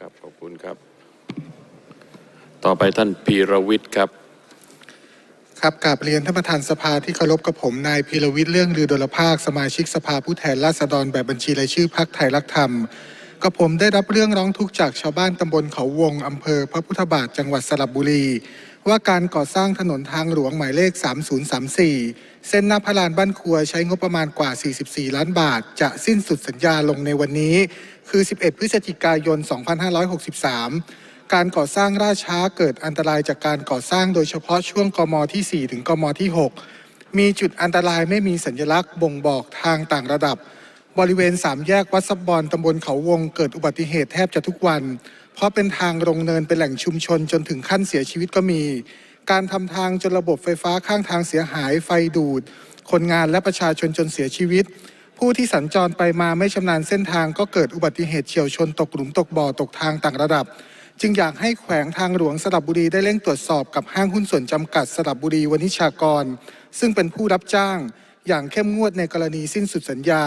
ครับขอบคุณครับ ต่อไปท่านพีรวิทย์ครับ ครับกราบเรียนท่านประธานสภาที่เคารพกับผมนายพีรวิทย์เรื่องลือดลภาคสมาชิกสภาผู้แทนราษฎรแบบบัญชีรายชื่อพักไทยรักธรรมกับผมได้รับเรื่องร้องทุกข์จากชาวบ้านตำบลเขาวงอำเภอพระพุทธบาทจังหวัดสระบุรี ว่าการก่อสร้างถนนทางหลวงหมายเลข 3034 เส้นหน้าพระลานบ้านครัวใช้งบประมาณกว่า 44 ล้านบาท จะสิ้นสุดสัญญาลงในวันนี้ คือ 11 พฤศจิกายน 2563 การก่อสร้างล่าช้าเกิดอันตรายจากการก่อสร้างโดยเฉพาะช่วงกมที่ 4 ถึงกมที่ 6 มีจุดอันตรายไม่มีสัญลักษณ์บ่งบอกทางต่างระดับ บริเวณสามแยกวัดซับบอนตำบลเขาวงเกิดอุบัติเหตุแทบจะทุกวัน เพราะเป็นทางลงเนินเป็นแหล่งชุมชนจนถึงขั้นเสียชีวิตก็มี การทำทางจนระบบไฟฟ้าข้างทางเสียหายไฟดูด คนงานและประชาชนจนเสียชีวิต ผู้ที่สัญจรไปมาไม่ชำนาญเส้นทางก็เกิดอุบัติเหตุเฉียวชนตกหลุมตกบ่อตกทางต่างระดับ จึงอยากให้แขวงทางหลวงสระบุรีได้เร่งตรวจสอบกับห้างหุ้นส่วนจำกัดสระบุรีวณิชากร ซึ่งเป็นผู้รับจ้าง อย่างเข้มงวดในกรณีสิ้นสุดสัญญา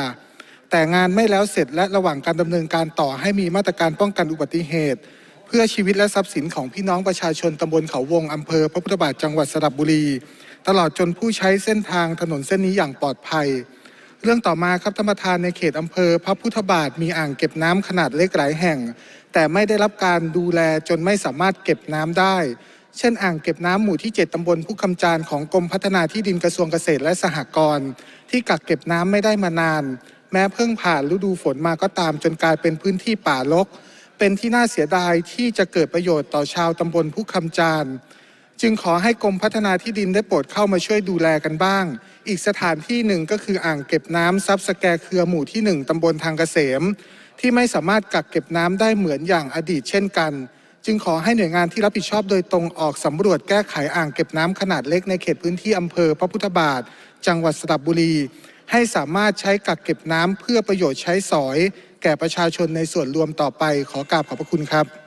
แต่งานไม่แล้วเสร็จและระหว่างการดำเนินการต่อให้มีมาตรการป้องกันอุบัติเหตุ เพื่อชีวิตและทรัพย์สินของพี่น้องประชาชนตำบลเขาวงอำเภอ พระพุทธบาทจังหวัดสระบุรี ตลอดจนผู้ใช้เส้นทางถนนเส้นนี้อย่างปลอดภัย เรื่องต่อมาครับท่านประธานในเขตอำเภอ พระพุทธบาทมีอ่างเก็บน้ำขนาดเล็กหลายแห่ง แต่ไม่ได้รับการดูแลจนไม่สามารถเก็บน้ำได้ เช่น อ่างเก็บน้ำหมู่ที่ 7ตำบลผู้คำจานของกรมพัฒนาที่ดินกระทรวงเกษตรและสหกรณ์ที่กักเก็บน้ำไม่ได้มานาน แม้เพิ่งผ่านฤดูฝนมาก็ตามจนกลายเป็นพื้นที่ป่ารก เป็นที่น่าเสียดายที่จะเกิดประโยชน์ต่อชาวตำบลผู้คำจานจึงขอให้กรมพัฒนาที่ดินได้โปรดเข้ามาช่วยดูแลกันบ้าง อีกสถานที่หนึ่งก็คืออ่างเก็บน้ำซับสแกเครือหมู่ที่หนึ่งตำบลทางเกษม ที่ไม่สามารถกักเก็บน้ำได้เหมือนอย่างอดีตเช่นกัน จึงขอให้หน่วยงานที่รับผิดชอบโดยตรงออกสำรวจแก้ไขอ่างเก็บน้ำขนาดเล็กในเขตพื้นที่อำเภอพระพุทธบาท จังหวัดสระบุรี ให้สามารถใช้กักเก็บน้ำเพื่อประโยชน์ใช้สอย แก่ประชาชนในส่วนรวมต่อไปขอกราบขอบพระคุณครับ